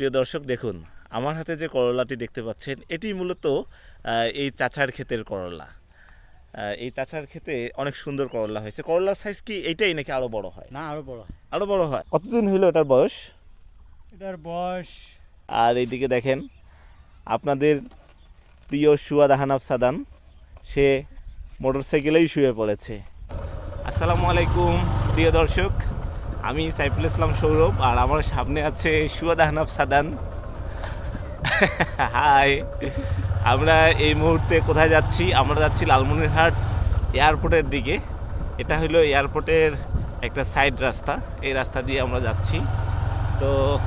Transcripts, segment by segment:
প্রিয় দর্শক দেখুন আমার হাতে যে করলাটি দেখতে পাচ্ছেন এটি মূলত এই চাচার ক্ষেতের করলা। এই চাচার ক্ষেতে অনেক সুন্দর করলা হয়েছে। করলার সাইজ কি এইটাই নাকি আরও বড় হয়? না আরও বড় হয়। আরও বড় হয়। কতদিন হলো এটার বয়স? এটার বয়স আর এইদিকে দেখেন আপনাদের প্রিয় সুয়াদ আহানাব সাদান সে মোটরসাইকেলেই শুয়ে পড়েছে। আসসালামু আলাইকুম প্রিয় দর্শক। আমি সাইফুল ইসলাম সৌরভ আর আমার সামনে আছে সুয়াদ আহনাব সাদান। হাই। আমরা এই মুহূর্তে কোথায় যাচ্ছি? আমরা যাচ্ছি লালমনিরহাট এয়ারপোর্টের দিকে। এটা হলো এয়ারপোর্টের একটা সাইড রাস্তা। এই রাস্তা দিয়ে আমরা যাচ্ছি। তো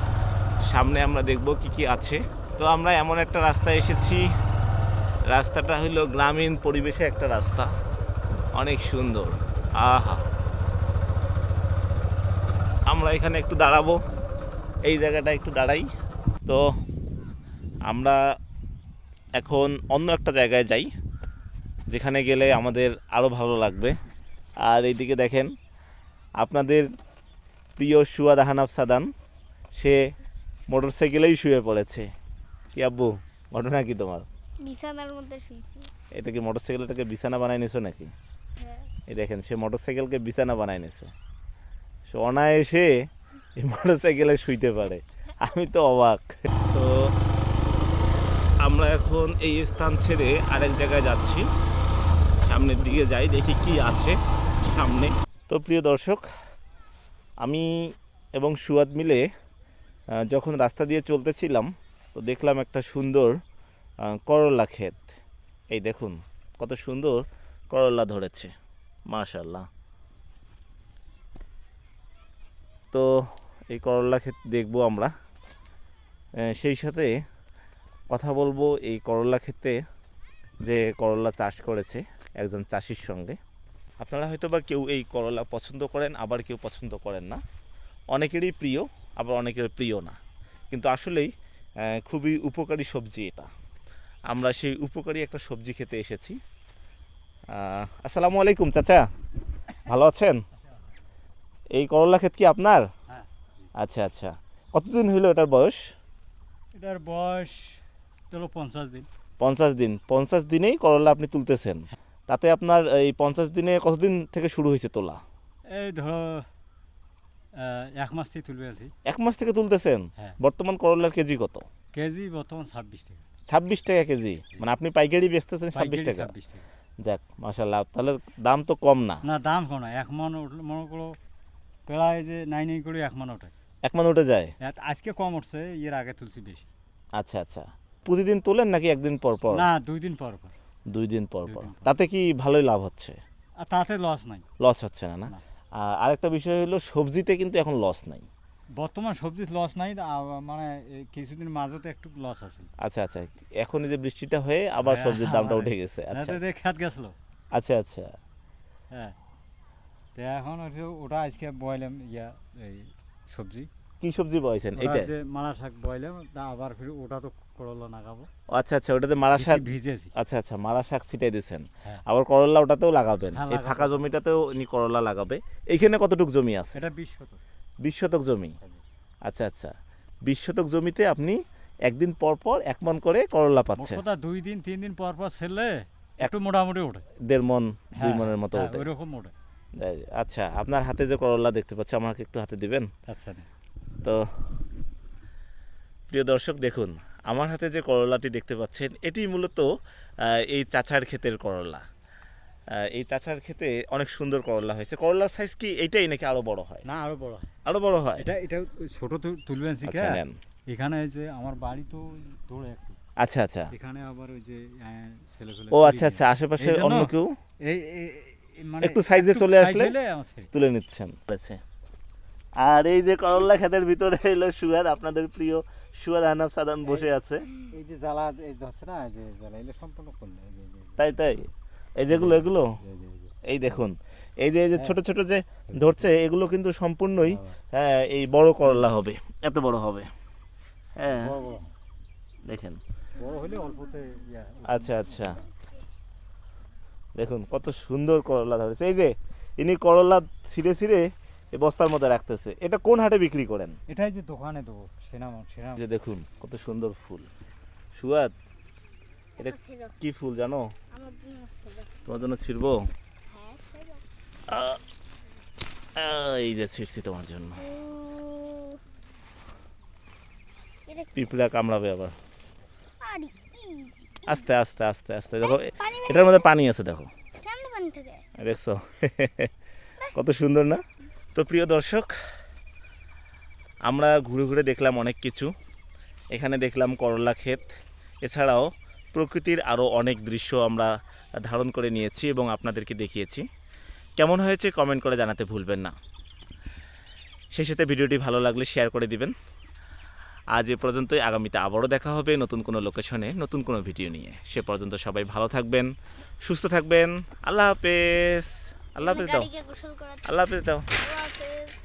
সামনে আমরা দেখব কি কি আছে। তো আমরা এমন একটা রাস্তায় এসেছি। রাস্তাটা হলো গ্রামীণ পরিবেশে একটা রাস্তা। অনেক সুন্দর। আহা। আমরা এখানে একটু দাঁড়াবো। এই জায়গাটা একটু দাঁড়াই। তো আমরা এখন অন্য একটা জায়গায় যাই যেখানে গেলে আমাদের আরও ভালো লাগবে। আর এইদিকে দেখেন আপনাদের প্রিয় সুয়াদ আহানাব সাদান সে মোটরসাইকেলেই শুয়ে পড়েছে। কি আব্বু ঘটনা কি তোমার? বিছানার মধ্যে শুয়েছি। এটা কি মোটরসাইকেলটাকে বিছানা বানাই নিছো নাকি? হ্যাঁ। এই দেখেন সে মোটরসাইকেলকে বিছানা বানাই নিছে। সে অনায়াসে এই মোটরসাইকেলে শুইতে পারে। আমি তো অবাক। তো আমরা এখন এই স্থান ছেড়ে আরেক জায়গায় যাচ্ছি। সামনের দিকে যাই দেখি কি আছে সামনে। তো প্রিয় দর্শক আমি এবং সুয়াদ মিলে যখন রাস্তা দিয়ে চলতেছিলাম তো দেখলাম একটা সুন্দর করলা ক্ষেত। এই দেখুন কত সুন্দর করলা ধরেছে। মাশাল্লাহ তো এই করলা ক্ষেত দেখব আমরা। সেই সাথে কথা বলব এই করলা ক্ষেতে যে করলা চাষ করেছে একজন চাষির সঙ্গে। আপনারা হয়তো বা কেউ এই করলা পছন্দ করেন, আবার কেউ পছন্দ করেন না। অনেকেরই প্রিয়, আবার অনেকের প্রিয় না। কিন্তু আসলেই খুবই উপকারী সবজি এটা। আমরা সেই উপকারী একটা সবজি খেতে এসেছি। আসসালামু আলাইকুম, চাচা। ভালো আছেন? এই করলা ক্ষেত কি আপনার? হ্যাঁ। আচ্ছা আচ্ছা। কতদিন হইল এটার বয়স? এটার বয়স চলো পঞ্চাশ দিন। পঞ্চাশ দিন। পঞ্চাশ দিনেই করলা আপনি তুলতেছেন। তাতে আপনার এই পঞ্চাশ দিনে কতদিন থেকে শুরু হয়েছে তোলা? এই ধরো এক মাস থেকে তুলবে আছি। এক মাস থেকে তুলতেছেন? হ্যাঁ। বর্তমান করলার কেজি কত? কেজি বর্তমান ছাব্বিশ টাকা। ছাব্বিশ টাকা কেজি? মানে আপনি পাইকারি বেচতেছেন ছাব্বিশ টাকা? যাক মাশাল্লাহ তাহলে দাম তো কম না। না দাম কোনো এক মন মনে করো প্রায় যে নাই নাই করে এক মন ওঠে। এক মান উঠে যায়? আজকে কম উঠছে এর আগে তুলছি বেশি। আচ্ছা আচ্ছা। প্রতিদিন তোলেন নাকি একদিন পর পর? না দুই দিন পর পর। দুই দিন পর পর। তাতে কি ভালোই লাভ হচ্ছে? আর তাতে লস নাই। লস হচ্ছে না না? না। আর আরেকটা বিষয় হলো সবজিতে কিন্তু এখন লস নাই। বর্তমান সবজির লস নাই মানে কিছুদিন মাঝতে একটু লস আছে। আচ্ছা আচ্ছা। এখন এই যে বৃষ্টিটা হয়ে আবার হ্যাঁ, সবজির দামটা উঠে গেছে। আচ্ছা। খেত গেছিল। আচ্ছা আচ্ছা। হ্যাঁ। তো এখন ওটা আজকে বয়লাম ইয়া এই সবজি। কি সবজি বয়েছেন? এইটা যে মালা শাক বয়লাম তা আবার ফির ওটা তো করলা লাগাবো। আচ্ছা আচ্ছা ওটাতে মারা শাক ভিজেছি। আচ্ছা আচ্ছা মারা শাক ছিটাই দিয়েছেন। হ্যাঁ। আবার করলা ওটাতেও লাগাবেন। হ্যাঁ, এই ফাঁকা জমিটাতেও ইনি করলা লাগাবে। এইখানে কতটুক জমি আছে? এটা বিশ শতক। বিশ শতক জমি? আচ্ছা আচ্ছা। বিশ শতক জমিতে আপনি একদিন পর পর এক মন করে করলা পাচ্ছেন। কথা দুই দিন তিন দিন পর পর ছেলে একটু মোটামুটি ওঠে। দেড় মন দুই হ্যাঁ, মনের মতো ওঠে। ওইরকম ওঠে। আচ্ছা আপনার হাতে যে করলা দেখতে পাচ্ছি আমাকে একটু হাতে দিবেন? আচ্ছা তো প্রিয় দর্শক দেখুন আমার হাতে যে করলাটি দেখতে পাচ্ছেন এটি মূলত এই চাচার ক্ষেতের করলা। এই চাচার ক্ষেতে অনেক সুন্দর করলা হয়েছে। করলার সাইজ কি এইটাই নাকি আরও বড় হয়? না আরও বড় হয়। আরও বড় হয়? এটা এটা ছোট তুলবেন শিখে। আচ্ছা এখানে এই যে আমার বাড়ি তো দৌড়ে একটু। আচ্ছা আচ্ছা। এখানে আবার ওই যে ছেলে ও আচ্ছা আচ্ছা আশেপাশে অন্য কেউ? এই একটু সাইজে চলে আসলে? তুলে নিচ্ছেন। আর এই যে করলা ক্ষেতের ভিতরে এলো সুয়াদ আপনাদের প্রিয় সুয়াদ আহনাব সাদান বসে আছে। এই যে জ্বালা এই ধরছে না এই যে জ্বালা এগুলো সম্পূর্ণ করলে তাই তাই? এই যেগুলো এগুলো? এই দেখুন এই যে এই যে হ্যাঁ। ছোট ছোট যে ধরছে এগুলো কিন্তু সম্পূর্ণই হ্যাঁ এই বড় করলা হবে এত বড় হবে। হ্যাঁ। দেখেন। বড় হলে অল্পতে আচ্ছা আচ্ছা। দেখুন কত সুন্দর করলা ধরেছে। এই যে ইনি করলা ছিঁড়ে ছিঁড়ে এই বস্তার মধ্যে রাখতেছে। এটা কোন হাটে বিক্রি করেন? এটাই যে দোকানে দেবো সেনাম সেনাম যে দেখুন কত সুন্দর ফুল। সুয়াদ এটা কি ফুল জানো? আমার জন্য ছিল তোমার জন্য ছিড়বো? হ্যাঁ এই যে ছিড়ছি তোমার জন্য। পিঁপড়া কামড়াবে আবার। আস্তে আস্তে আস্তে আস্তে দেখো এটার মধ্যে পানি আছে দেখো। দেখছ? কত সুন্দর না? তো প্রিয় দর্শক আমরা ঘুরে ঘুরে দেখলাম অনেক কিছু। এখানে দেখলাম করলা ক্ষেত। এছাড়াও প্রকৃতির আরও অনেক দৃশ্য আমরা ধারণ করে নিয়েছি এবং আপনাদেরকে দেখিয়েছি। কেমন হয়েছে কমেন্ট করে জানাতে ভুলবেন না। সেই সাথে ভিডিওটি ভালো লাগলে শেয়ার করে দিবেন। আজ এ পর্যন্তই। আগামীতে আবারও দেখা হবে নতুন কোনো লোকেশনে নতুন কোনো ভিডিও নিয়ে। সে পর্যন্ত সবাই ভালো থাকবেন সুস্থ থাকবেন। আল্লাহ হাফেজ। আল্লাহ হাফেজ দাও। আল্লাহ হাফেজ দাও। আল্লাহ হাফেজ।